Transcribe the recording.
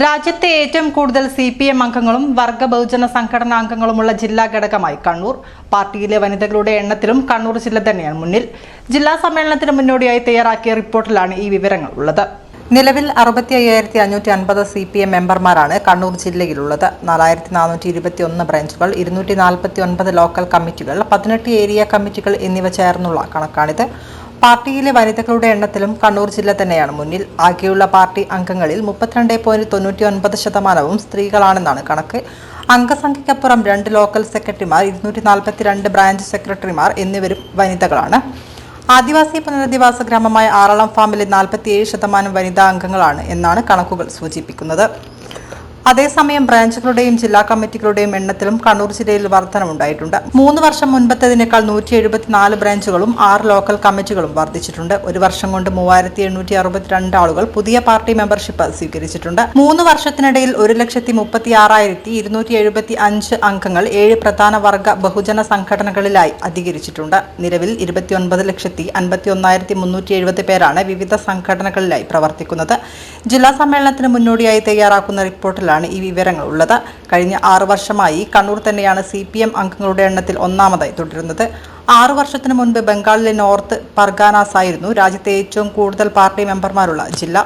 രാജ്യത്തെ ഏറ്റവും കൂടുതൽ സി പി എം അംഗങ്ങളും വർഗ ബഹുജന സംഘടനാ അംഗങ്ങളുമുള്ള ജില്ലാ ഘടകമായി കണ്ണൂർ. പാർട്ടിയിലെ വനിതകളുടെ എണ്ണത്തിലും കണ്ണൂർ ജില്ല തന്നെയാണ് മുന്നിൽ. ജില്ലാ സമ്മേളനത്തിന് മുന്നോടിയായി തയ്യാറാക്കിയ റിപ്പോർട്ടിലാണ് ഈ വിവരങ്ങൾ ഉള്ളത്. നിലവിൽ അറുപത്തി അയ്യായിരത്തി അഞ്ഞൂറ്റി അൻപത് സി പി എം മെമ്പർമാരാണ് കണ്ണൂർ ജില്ലയിലുള്ളത്. നാലായിരത്തി നാനൂറ്റി ഇരുപത്തി ഒന്ന് ബ്രാഞ്ചുകൾ ഇരുന്നൂറ്റി നാൽപ്പത്തി ഒൻപത് ലോക്കൽ കമ്മിറ്റികൾ പതിനെട്ട് ഏരിയ കമ്മിറ്റികൾ എന്നിവ ചേർന്നുള്ള കണക്കാണിത്. പാർട്ടിയിലെ വനിതകളുടെ എണ്ണത്തിലും കണ്ണൂർ ജില്ല തന്നെയാണ് മുന്നിൽ. ആകെയുള്ള പാർട്ടി അംഗങ്ങളിൽ മുപ്പത്തിരണ്ട് പോയിന്റ് തൊണ്ണൂറ്റി ഒൻപത് ശതമാനവും സ്ത്രീകളാണെന്നാണ് കണക്ക്. അംഗസംഖ്യയ്ക്കപ്പുറം രണ്ട് ലോക്കൽ സെക്രട്ടറിമാർ ഇരുന്നൂറ്റി നാൽപ്പത്തിരണ്ട് ബ്രാഞ്ച് സെക്രട്ടറിമാർ എന്നിവരും വനിതകളാണ്. ആദിവാസി പുനരധിവാസ ഗ്രാമമായ ആറളം ഫാമിലെ നാൽപ്പത്തിയേഴ് ശതമാനം വനിതാ അംഗങ്ങളാണ് എന്നാണ് കണക്കുകൾ സൂചിപ്പിക്കുന്നത്. അതേസമയം ബ്രാഞ്ചുകളുടെയും ജില്ലാ കമ്മിറ്റികളുടെയും എണ്ണത്തിലും കണ്ണൂർ ജില്ലയിൽ വർധനമുണ്ടായിട്ടുണ്ട്. മൂന്ന് വർഷം മുൻപത്തേതിനേക്കാൾ നൂറ്റി എഴുപത്തിനാല് ബ്രാഞ്ചുകളും ആറ് ലോക്കൽ കമ്മിറ്റികളും വർദ്ധിച്ചിട്ടുണ്ട് ഒരു വർഷം കൊണ്ട് മൂവായിരത്തി എണ്ണൂറ്റി അറുപത്തിരണ്ട് ആളുകൾ പുതിയ പാർട്ടി മെമ്പർഷിപ്പ് സ്വീകരിച്ചിട്ടുണ്ട്. മൂന്ന് വർഷത്തിനിടയിൽ ഒരു ലക്ഷത്തി മുപ്പത്തി ആറായിരത്തി ഇരുന്നൂറ്റി എഴുപത്തി അഞ്ച് അംഗങ്ങൾ ഏഴ് പ്രധാന വർഗ ബഹുജന സംഘടനകളിലായി അധികരിച്ചിട്ടുണ്ട്. നിലവിൽ ഇരുപത്തിയൊൻപത് ലക്ഷത്തി അൻപത്തി ഒന്നായിരത്തി മുന്നൂറ്റി എഴുപത് പേരാണ് വിവിധ സംഘടനകളിലായി പ്രവർത്തിക്കുന്നത്. ജില്ലാ സമ്മേളനത്തിന് മുന്നോടിയായി തയ്യാറാക്കുന്ന റിപ്പോർട്ടിലാണ് ഈ വിവരങ്ങൾ ഉള്ളത് കഴിഞ്ഞ ആറു വർഷമായി കണ്ണൂർ തന്നെയാണ് സി പി എം അംഗങ്ങളുടെ എണ്ണത്തിൽ ഒന്നാമതായി തുടരുന്നത്. ആറു വർഷത്തിന് മുൻപ് ബംഗാളിലെ നോർത്ത് പർഗാനാസായിരുന്നു രാജ്യത്തെ ഏറ്റവും കൂടുതൽ പാർട്ടി മെമ്പർമാരുള്ള ജില്ല.